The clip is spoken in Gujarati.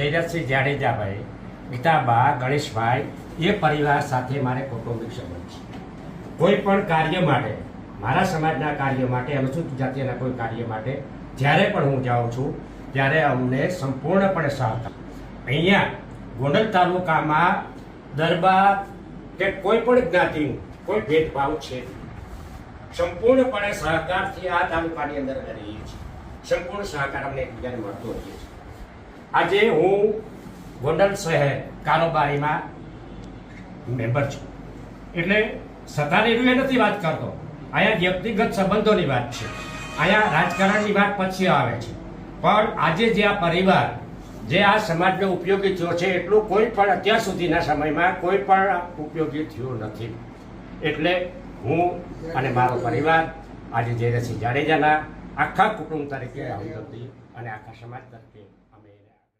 જયરથસિંહ જાડેજાભાઈ, ગીતાબા, ગણેશભાઈ, એ પરિવાર સાથે મારે કૌટુંબિક સંબંધ છે. કોઈ પણ કાર્ય માટે, મારા સમાજના કાર્ય માટે, અનુસૂચિત જાતિના કોઈ કાર્ય માટે, જ્યારે પણ હું જાઉં છું, ત્યારે અમને સંપૂર્ણપણે સહકાર. અહીંયા ગોંડલ તાલુકામાં દરબાર કે કોઈ પણ જ્ઞાતિનું કોઈ ભેદભાવ છે સંપૂર્ણપણે સહકારથી આ તાલુકાની અંદર રહીએ છીએ. સંપૂર્ણ સહકાર અમને એકબીજાને મળતો રહીએ છીએ. આજે હું ગોંડલ શહેર કારોબારીમાં મેમ્બર છું. એટલે સત્તાની રૂએ નથી વાત કરતો. અહીંયા વ્યક્તિગત સંબંધોની વાત છે. અહીંયા રાજકારણની વાત પછી આવે છે. પણ આજે જે આ પરિવાર, જે આ સમાજને ઉપયોગી થયો છે, એટલું કોઈ પણ અત્યાર સુધીના સમયમાં કોઈ પણ ઉપયોગી થયું નથી. એટલે હું અને મારો પરિવાર આજે જયરસિંહ જાડેજાના આખા કુટુંબ તરીકે અને આખા સમાજ તરીકે